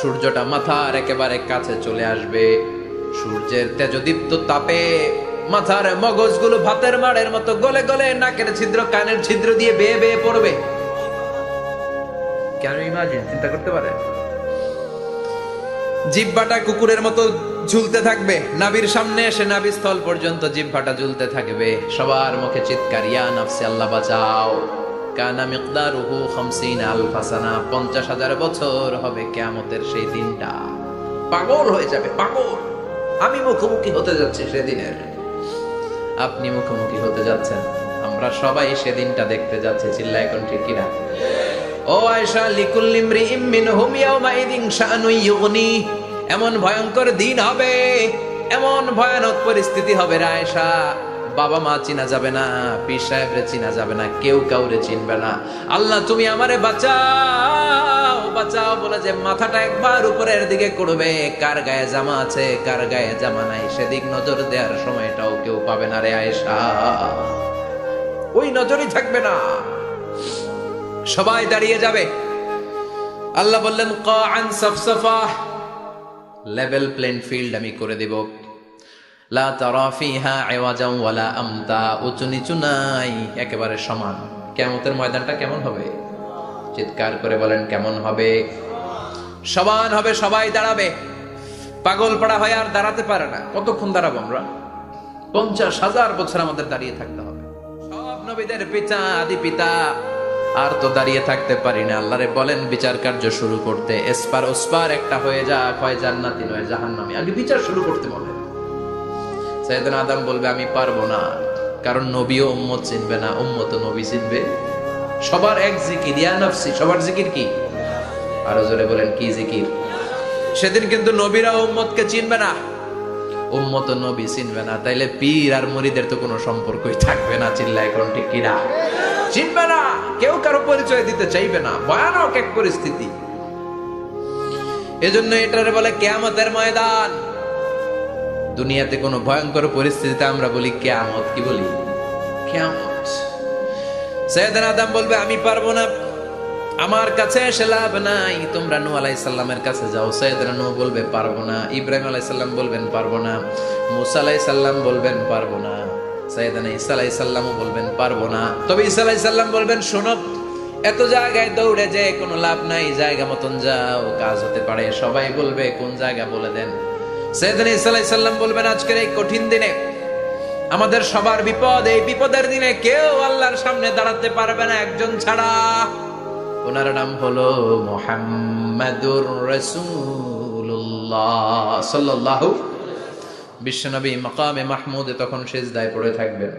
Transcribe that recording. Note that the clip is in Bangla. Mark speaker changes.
Speaker 1: সূর্যটা মাথার একেবারে কাছে চলে আসবে। সূর্যের তেজদীপ্ত তাপে মাথার মগজগুলো ভাতের মাড়ের মতো গলে গলে নাকের ছিদ্র, কানের ছিদ্র দিয়ে বেয়ে বেয়ে পড়বে। কেন ইমাজিন চিন্তা করতে পারে? জিব্বাটা কুকুরের মতো ঝুলতে থাকবে। নাবির সামনে এসে নাবি স্থল পর্যন্ত জিব্বাটা ঝুলতে থাকবে। সবার মুখে চিৎকার, ইয়া নাফসি, আল্লাহ বাঁচাও। পঞ্চাশ হাজার বছর হবে কেয়ামতের সেই দিনটা। পাগল হয়ে যাবে, পাগল। আমি মুখোমুখি হতে যাচ্ছি সেদিনের। আপনি মুখোমুখি হতে যাচ্ছেন। আমরা সবাই সেদিনটা দেখতে যাচ্ছি চিল্লা এখন ঠিক কিনা ও আয়সা লিকুল্লি ইমরিইম মিনহুম ইয়াউমাইদিন শাআনু ইউগনি। এমন ভয়ঙ্কর দিন হবে, এমন ভয়ানক পরিস্থিতি হবে রে আয়সা বাবা মা চিনা যাবে না, পীর সাহেবরে চিনা যাবে না, কেউ কাউরে চিনবে না। আল্লাহ, তুমি আমারে বাঁচাও বাঁচাও বলে যে মাথাটা একবার উপরের দিকে করবে কার গায়ে জামা আছে, কার গায়ে জামা নাই, সেদিক নজর দেওয়ার সময়টাও কেউ পাবে না রে আয়সা ওই নজরই থাকবে না। সবাই দাঁড়িয়ে যাবে। আল্লাহ বললেন কান সফসফা। লেভেল প্লেন ফিল্ড আমি করে দেব। লা তারা ফিহা আওয়াজাম ওয়ালা আমতা, উঁচু নিচু নাই, একেবারে সমান। কেমতের ময়দানটা কেমন হবে? চিৎকার করে বলেন, কেমন হবে? সমান হবে, সবাই দাঁড়াবে। পাগল পাড়া হয় আর দাঁড়াতে পারে না। কতক্ষণ দাঁড়াবো আমরা? পঞ্চাশ হাজার বছর আমাদের দাঁড়িয়ে থাকতে হবে। সব নবীদের পিতা, আদি পিতা, আর তো দাঁড়িয়ে থাকতে পারি না। আল্লাহরে বলেন, বিচার কার্য শুরু করতে। এসপার ওসপার একটা হয়ে যা হয় জান্নাতি নয়, জাহান্নামি। আগে বিচার শুরু করতে বলে সাইয়েদন আদম বলবে, আমি পারব না। কারণ নবীও উম্মত চিনবে না, উম্মত নবী চিনবে। সবার এক জিকির, ইয়া সবার জিকির কি? আরও জোরে বলেন, কি জিকির? সেদিন কিন্তু নবীরা উম্মতকে চিনবে না। উম্মত নবী চিনবে না। তাইলে পীর আর মুরিদের তো কোনো সম্পর্কই থাকবে না চিল্লা এখন ঠিক কিনা? চিনবে না, কেউ কারও পরিচয় দিতে চাইবে না। ভয়ানক এক পরিস্থিতি। এজন্য এটারে বলে কেয়ামতের ময়দান। দুনিয়াতে কোনো ভয়ঙ্কর পরিস্থিতিতে আমরা বলি কেয়ামত, কি বলি? কেয়ামত। সৈয়দান আদম বলবে, আমি পারব না। আমার কাছে এসে লাভ নাই। তোমরা নূ আলাই সাল্লামের কাছে যাও। সৈয়দনা নূ বলবে, পারব না। ইব্রাহিম আলাই সাল্লাম বলবেন, পারব না। মুসা আলাই সাল্লাম বলবেন, পারব না। সৈয়দনা ঈসা আলাই সাল্লামও বলবেন, পারব না। তবে ঈসা আলাই সাল্লাম বলবেন, শোনো, এত জায়গায় দৌড়ে যে কোনো লাভ নাই। জায়গা মতন যাও, কাজ হতে পারে। সবাই বলবে, কোন জায়গা বলে দেন? সৈয়দনা ইসাল্লাম বলবেন, আজকের এই কঠিন দিনে আমাদের সবার বিপদ, এই বিপদের দিনে কেউ আল্লাহর সামনে দাঁড়াতে পারবে না একজন ছাড়া। ওনার নাম হলো মোহাম্মদুর রসুল্লাহ সাল্লাল্লাহু বিশ্বনবী মকামে মাহমুদে তখন সেজদায় পড়ে থাকবেন।